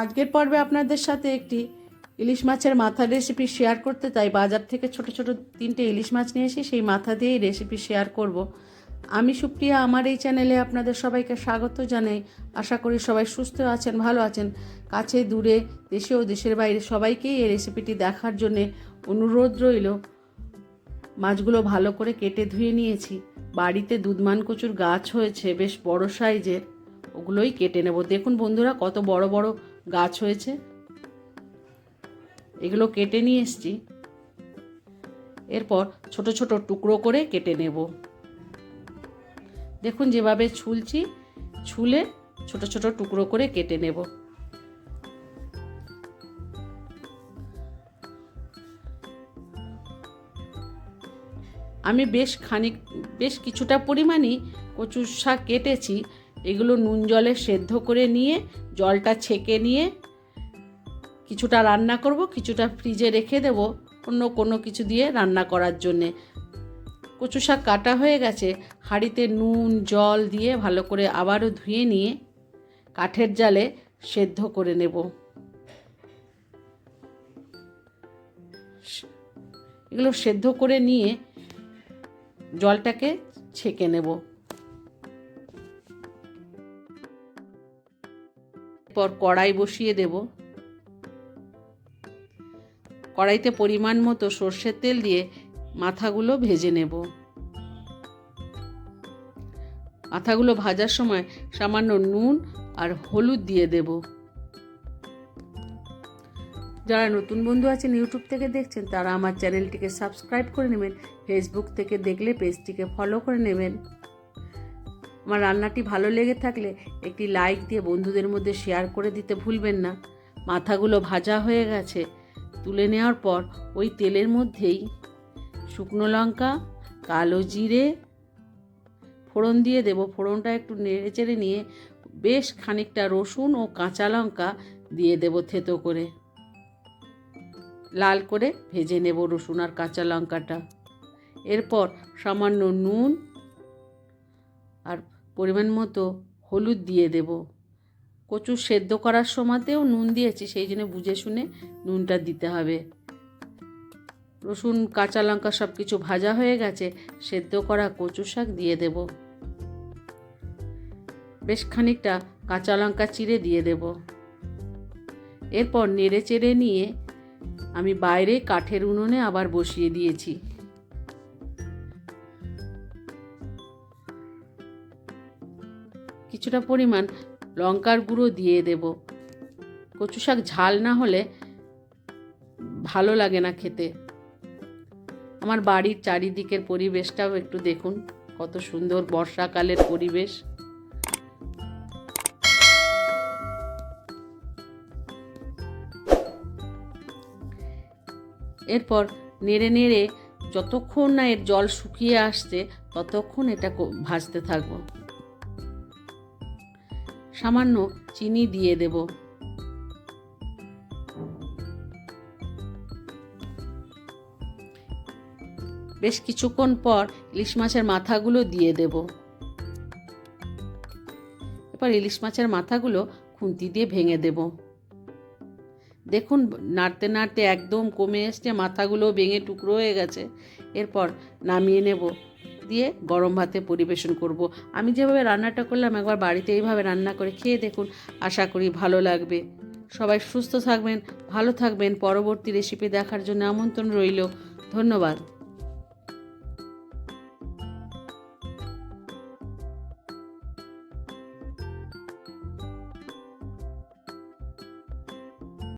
আজকের পর্বে আপনাদের সাথে একটি ইলিশ মাছের মাথার রেসিপি শেয়ার করতে তাই বাজার থেকে ছোট ছোট তিনটে ইলিশ মাছ নিয়ে এসে সেই মাথা দিয়েই রেসিপি শেয়ার করব। আমি সুপ্রিয়া, আমার এই চ্যানেলে আপনাদের সবাইকে স্বাগত জানাই। আশা করি সবাই সুস্থ আছেন, ভালো আছেন। কাছে, দূরে, দেশে ও দেশের বাইরে সবাইকেই এই রেসিপিটি দেখার জন্যে অনুরোধ রইল। মাছগুলো ভালো করে কেটে ধুয়ে নিয়েছি। বাড়িতে দুধমান কচুর গাছ হয়েছে, বেশ বড় সাইজের। ওগুলোই কেটে নেব। দেখুন বন্ধুরা, কত বড় বড় গাছ হয়েছে। এগুলো কেটে নিয়ে এসছি। এরপর ছোট ছোট টুকরো করে কেটে নেব। দেখুন যেভাবে ছুলছি, ছুলে ছোট ছোট টুকরো করে কেটে নেব। আমি বেশ খানিক, বেশ কিছুটা পরিমাণই কচুর শাক কেটেছি। এগুলো নুন জলে সেদ্ধ করে নিয়ে, জলটা ছেঁকে নিয়ে কিছুটা রান্না করব, কিছুটা ফ্রিজে রেখে দেব অন্য কোনো কিছু দিয়ে রান্না করার জন্যে। কচু শাক কাটা হয়ে গেছে, হাঁড়িতে নুন, জল দিয়ে ভালো করে আবারও ধুয়ে নিয়ে কাঠের জালে সেদ্ধ করে নেব। এগুলো সেদ্ধ করে নিয়ে জলটাকে ছেঁকে নেব। পর কড়াই বসিয়ে দেব। কড়াইতে পরিমাণ মতো সর্ষের তেল দিয়ে মাথাগুলো ভেজে নেব। মাথাগুলো ভাজার সময় সামান্য নুন আর হলুদ দিয়ে দেব। যারা নতুন বন্ধু আছেন ইউটিউব থেকে দেখছেন, তারা আমার চ্যানেলটিকে সাবস্ক্রাইব করে নেবেন। ফেসবুক থেকে দেখলে পেজটিকে ফলো করে নেবেন। আমার রান্নাটি ভালো লেগে থাকলে একটি লাইক দিয়ে বন্ধুদের মধ্যে শেয়ার করে দিতে ভুলবেন না। মাথাগুলো ভাজা হয়ে গেছে। তুলে নেওয়ার পর ওই তেলের মধ্যেই শুকনো লঙ্কা, কালো জিরে, ফোড়ন দিয়ে দেব। ফোড়নটা একটু নেড়ে চেড়ে নিয়ে বেশ খানিকটা রসুন ও কাঁচা লঙ্কা দিয়ে দেব থেতো করে। লাল করে ভেজে নেব রসুন আর কাঁচা লঙ্কাটা। এরপর সামান্য নুন আর পরিমাণ মতো হলুদ দিয়ে দেব। কচু সেদ্ধ করার সময়তেও নুন দিয়েছি, সেই জন্য বুঝে শুনে নুনটা দিতে হবে। রসুন, কাঁচা লঙ্কা সব কিছু ভাজা হয়ে গেছে, সেদ্ধ করা কচু শাক দিয়ে দেব। বেশ খানিকটা কাঁচা লঙ্কা চিড়ে দিয়ে দেব। এরপর নেড়ে চেড়ে নিয়ে আমি বাইরে কাঠের উনুনে আবার বসিয়ে দিয়েছি। কিছুটা পরিমাণ লঙ্কার গুঁড়ো দিয়ে দেব। কচু শাক ঝাল না হলে ভালো লাগে না খেতে। আমার বাড়ির চারিদিকের পরিবেশটাও একটু দেখুন, কত সুন্দর বর্ষাকালের পরিবেশ। এরপর নেড়ে নেড়ে যতক্ষণ না এর জল শুকিয়ে আসছে, ততক্ষণ এটা ভাজতে থাকব। সামান্য চিনি দিয়ে দেব। বেশ কিছুক্ষণ পর ইলিশ মাছের মাথাগুলো দিয়ে দেব। এরপর ইলিশ মাছের মাথাগুলো খুন্তি দিয়ে ভেঙে দেব। দেখুন, নাড়তে নাড়তে একদম কমে এসছে, মাথাগুলো ভেঙে টুকরো হয়ে গেছে। এরপর নামিয়ে নেব দিয়ে গরম ভাতে পরিবেশন করব। আমি যেভাবে রান্নাটা করলাম, একবার বাড়িতে এইভাবে রান্না করে খেয়ে দেখুন, আশা করি ভালো লাগবে। সবাই সুস্থ থাকবেন, ভালো থাকবেন। পরবর্তী রেসিপি দেখার জন্য আমন্ত্রণ রইল। ধন্যবাদ।